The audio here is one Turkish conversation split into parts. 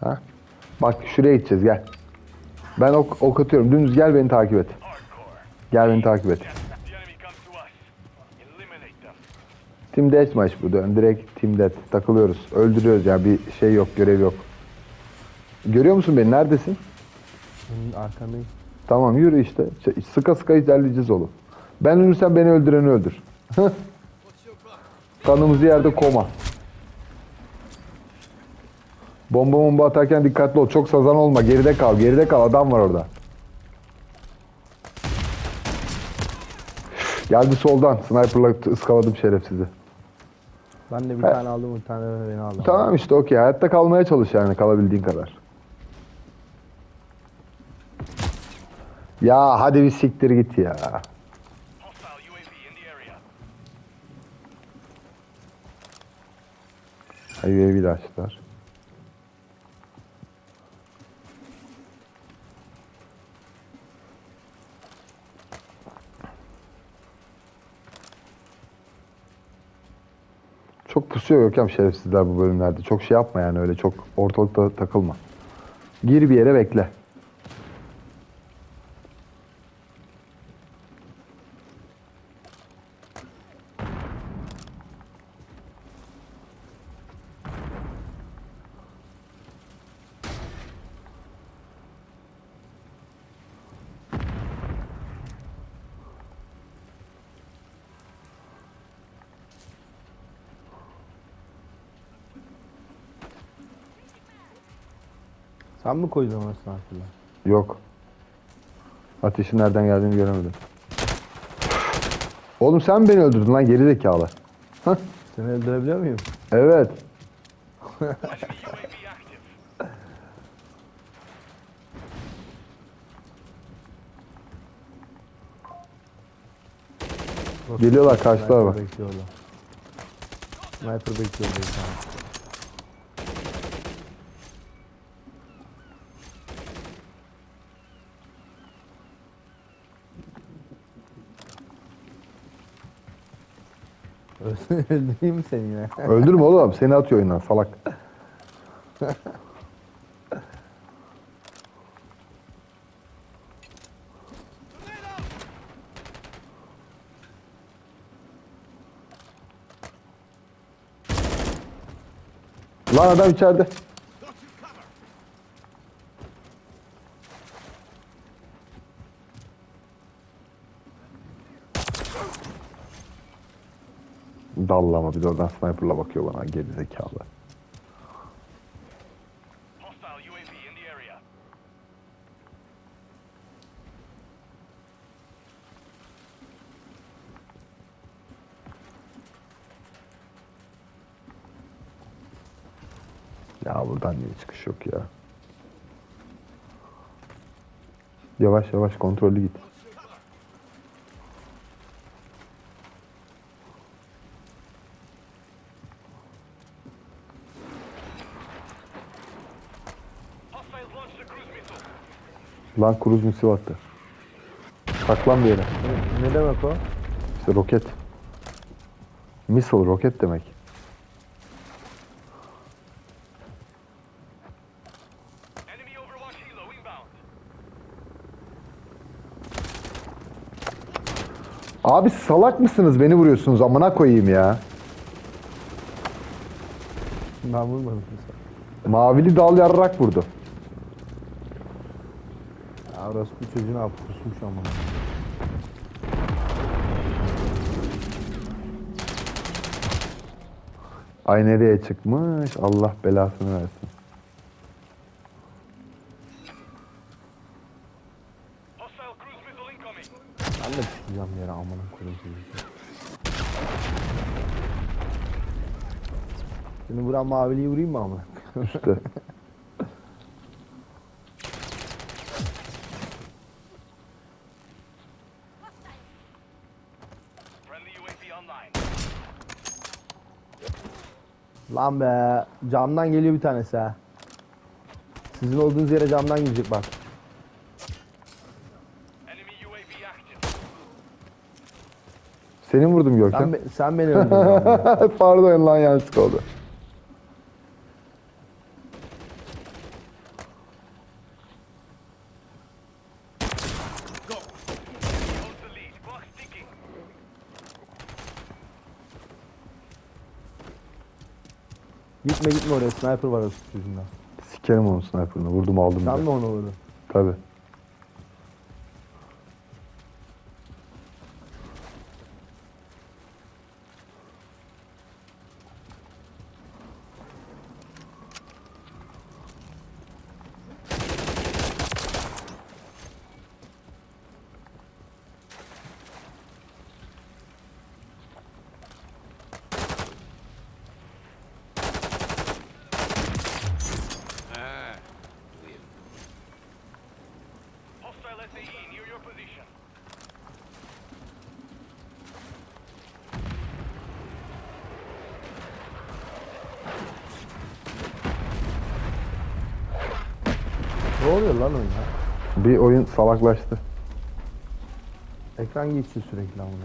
Ha? Bak şuraya gideceğiz gel. Ben ok, ok atıyorum. Dümdüz gel beni takip et. Gel beni takip et. Team Deathmatch bu. Dön. Direkt Team Death. Takılıyoruz. Öldürüyoruz ya. Bir şey yok. Görev yok. Görüyor musun beni? Neredesin? Arkandayım. Tamam yürü işte. Ç- Sıka sıka ilerleyeceğiz oğlum. Ben ölürsem beni öldüreni öldür. Kanımızı yerde koma. Bomba bomba atarken dikkatli ol. Çok sazan olma. Geride kal. Geride kal. Adam var orada. Geldi soldan. Sniper'la ıskaladım şerefsizi. Ben de bir He. tane aldım bir tane de beni aldım. Tamam işte okey. Hayatta kalmaya çalış yani kalabildiğin kadar. Ya hadi bir siktir git ya. Hayır bir açtılar. Çok pusuyor Görkem şerefsizler bu bölümlerde. Çok şey yapma yani öyle çok ortalıkta takılma. Gir bir yere bekle. Sen mi koydun onu sniper'la? Yok. Ateşin nereden geldiğini göremedim. Oğlum sen beni öldürdün lan geri zekalı. Hah, Seni öldürebiliyor muyum? evet. Geliyorlar karşılar bak. Bekliyorlar. Sniper bekliyor Öldüreyim mi seni yine? Öldürme oğlum seni atıyor oyundan salak. Lan adam içeride. Dallama bir de oradan sniperla bakıyor bana geri zekalı. Ya buradan niye çıkış yok ya? Yavaş yavaş kontrollü git. Lan kruz misil attı. Saklan bir yere. Ne- ne demek o? İşte roket. Missile roket demek. Abi salak mısınız beni vuruyorsunuz amına koyayım ya. Ben vurmadım. Mavili dal yarrak vurdu. Orası bir çocuğun abi kusmuş ama. Ay nereye çıkmış? Allah belasını versin. Ben de çıkacağım yere amına koyayım sizi. Seni vuran maviliyi vurayım mı amına? İşte. Friendly UAV online. Lan be camdan geliyor bir tanesi ha. Sizin olduğunuz yere camdan girecek bak. Enemy UAV active. Seni vurdum Sen, Görkem. be- sen beni öldürdün. Pardon lan yanlışlık oldu. Oraya sniper var o yüzünden. Sikerim onun sniper'ını. Vurdum aldım. Sen de. onu vurdun? Tabii. Ne oluyor lan oyunda? Bir oyun salaklaştı. Ekran geçiyor sürekli amına.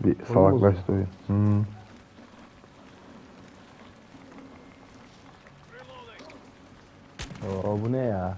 Bir salaklaştı oyun. Hmm. Oo bu ne ya?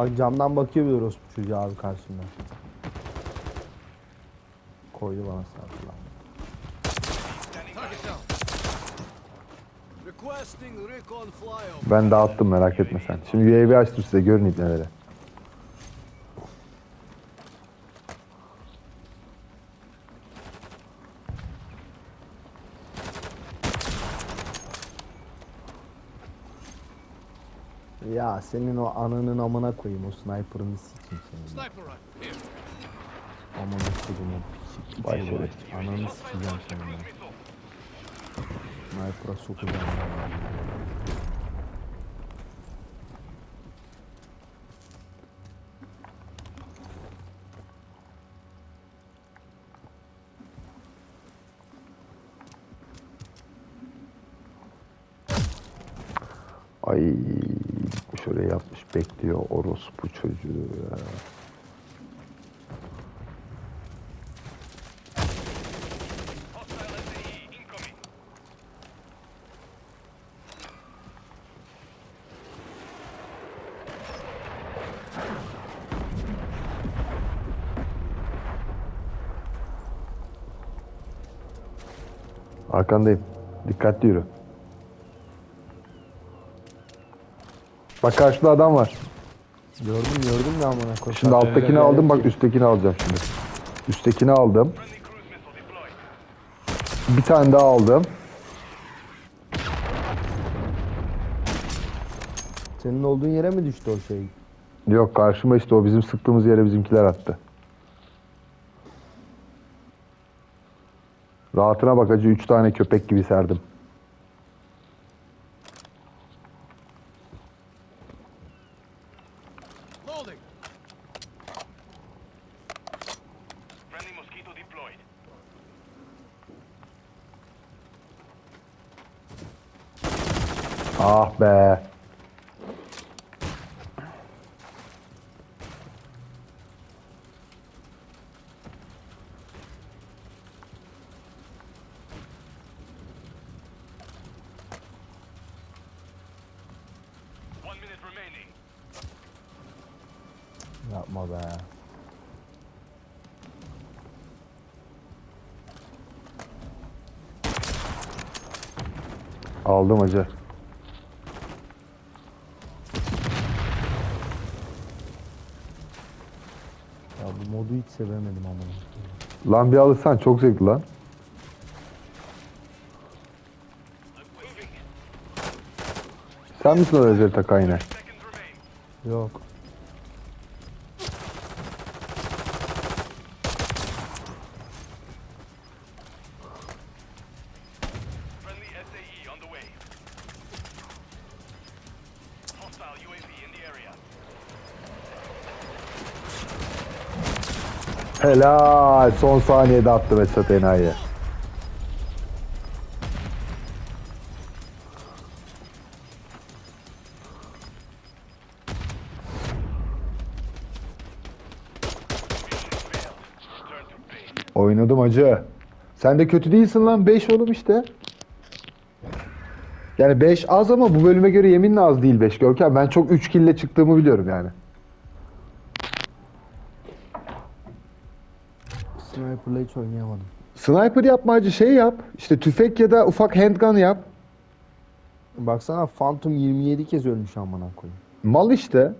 Bak camdan bakıyor bir orospu çocuğu abi karşımda. Koydu bana flyover. Ben dağıttım merak etme sen. Şimdi UAV açtım size görün ibneleri. Ya senin o ananın amına koyayım o sniper'ını sikeyim senin. Amına koyayım o piçi piçi. Vay şerefsiz. Ananı sikeceğim senin. Sniper'a sokacağım. Ay şöyle yapmış bekliyor orospu çocuğu ya. Arkandayım. Dikkatli yürü. Bak karşıda adam var. Gördüm gördüm de amına koyayım. Şimdi alttakini aldım bak üsttekini alacağım şimdi. Üsttekini aldım. Bir tane daha aldım. Senin olduğun yere mi düştü o şey? Yok karşıma işte o bizim sıktığımız yere bizimkiler attı. Rahatına bak acı 3 tane köpek gibi serdim. Loading. Friendly mosquito deployed. Ah be. Yapma be. Aldım acı. Ya bu modu hiç sevemedim koyayım. Lan bir alırsan çok zevkli lan. Sen misin o? Seconds remain. Yok. Helal. Son saniyede attı Mesut Enayi. Oynadım acı. Sen de kötü değilsin lan 5 oğlum işte. Yani 5 az ama bu bölüme göre yeminle az değil 5 Görkem. Ben çok 3 kille çıktığımı biliyorum yani. Sniper'la hiç oynayamadım. Sniper yapma acı şey yap. İşte tüfek ya da ufak handgun yap. Baksana Phantom 27 kez ölmüş amına koyayım. Mal işte.